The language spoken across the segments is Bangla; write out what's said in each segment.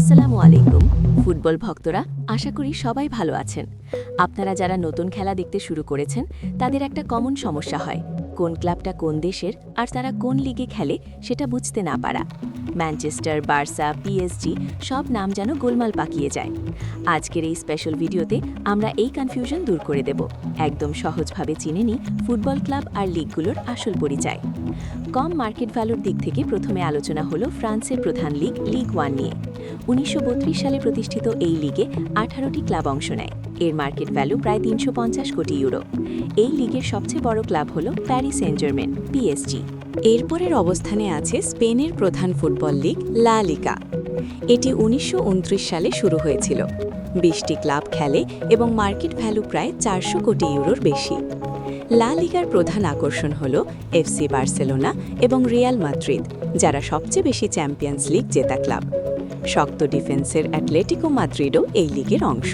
আসসালামু আলাইকুম, ফুটবল ভক্তরা, আশা করি সবাই ভালো আছেন। আপনারা যারা নতুন খেলা দেখতে শুরু করেছেন, তাদের একটা কমন সমস্যা হয়। কোন ক্লাবটা কোন দেশের আর তারা কোন লিগে খেলে সেটা বুঝতে না পারা। ম্যানচেস্টার, বার্সা, পিএসজি সব নাম যেন গোলমাল পাকিয়ে যায়। আজকের এই স্পেশাল ভিডিওতে আমরা এই কনফিউশন দূর করে দেব। একদম সহজভাবে চিনে নিই ফুটবল ক্লাব আর লিগগুলোর আসল পরিচয়। কম মার্কেট ভ্যালুর দিক থেকে প্রথমে আলোচনা হলো ফ্রান্সের প্রধান লিগ লিগ ওয়ান নিয়ে। উনিশশো বত্রিশ সালে প্রতিষ্ঠিত এই লিগে আঠারোটি ক্লাব অংশ নেয়। এর মার্কেট ভ্যালু প্রায় তিনশো পঞ্চাশ কোটি ইউরো। এই লিগের সবচেয়ে বড় ক্লাব হল প্যারিস সেন্ট জার্মেন পিএসজি। এরপরের অবস্থানে আছে স্পেনের প্রধান ফুটবল লিগ লা লিকা এটি উনিশশো উনত্রিশ সালে শুরু হয়েছিল। বিশটি ক্লাব খেলে এবং মার্কেট ভ্যালু প্রায় চারশো কোটি ইউরোর বেশি। লা লিগার প্রধান আকর্ষণ হল এফসি বার্সেলোনা এবং রিয়াল মাদ্রিদ, যারা সবচেয়ে বেশি চ্যাম্পিয়ন্স লিগ জেতা ক্লাব। শক্ত ডিফেন্সের অ্যাটলেটিকো মাদ্রিডও এই লিগের অংশ।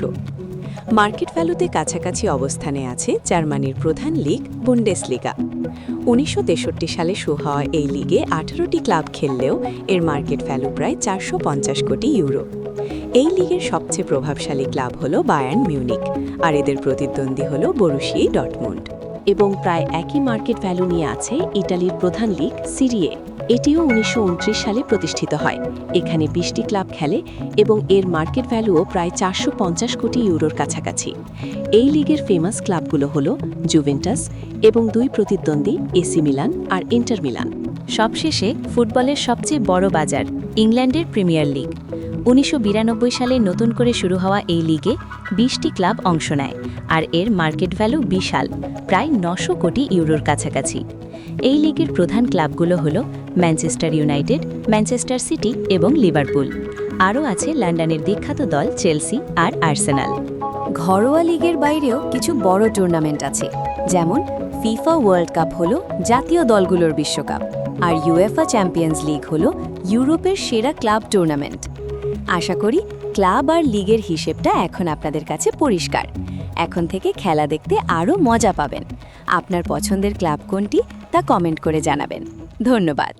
মার্কেট ভ্যালুতে কাছাকাছি অবস্থানে আছে জার্মানির প্রধান লিগ বুন্ডেসলিগা উনিশশো সালে শুরু হওয়া এই লিগে আঠারোটি ক্লাব খেললেও এর মার্কেট ভ্যালু প্রায় চারশো পঞ্চাশ কোটি ইউরো। এই লিগের সবচেয়ে প্রভাবশালী ক্লাব হল বায়ার্ন মিউনিক, আর এদের প্রতিদ্বন্দ্বী হল বরুশিয়ে ডটমুন্ড এবং প্রায় একই মার্কেট ভ্যালু নিয়ে আছে ইটালির প্রধান লিগ সিরিয়ে। এটিও উনিশশো উনত্রিশ সালে প্রতিষ্ঠিত হয়। এখানে বিশটি ক্লাব খেলে এবং এর মার্কেট ভ্যালুও প্রায় চারশো পঞ্চাশ কোটি ইউরোর কাছাকাছি। এই লিগের ফেমাস ক্লাবগুলো হল জুভেন্টাস এবং দুই প্রতিদ্বন্দ্বী এসি মিলান আর ইন্টার মিলান। সবশেষে ফুটবলের সবচেয়ে বড় বাজার ইংল্যান্ডের প্রিমিয়ার লিগ। উনিশশো বিরানব্বই সালে নতুন করে শুরু হওয়া এই লিগে বিশটি ক্লাব অংশ নেয় আর এর মার্কেট ভ্যালু বিশাল, প্রায় নশো কোটি ইউরোর কাছাকাছি। এই লিগের প্রধান ক্লাবগুলো হল ম্যানচেস্টার ইউনাইটেড, ম্যানচেস্টার সিটি এবং লিভারপুল। আরও আছে লন্ডনের বিখ্যাত দল চেলসি আর আর্সেনাল। ঘরোয়া লিগের বাইরেও কিছু বড় টুর্নামেন্ট আছে, যেমন ফিফা ওয়ার্ল্ড কাপ হল জাতীয় দলগুলোর বিশ্বকাপ, আর ইউএফা চ্যাম্পিয়ন্স লিগ হল ইউরোপের সেরা ক্লাব টুর্নামেন্ট। আশা করি ক্লাব আর লিগের হিসেবটা এখন আপনাদের কাছে পরিষ্কার। এখন থেকে খেলা দেখতে আরও মজা পাবেন। আপনার পছন্দের ক্লাব কোনটি তা কমেন্ট করে জানাবেন। ধন্যবাদ।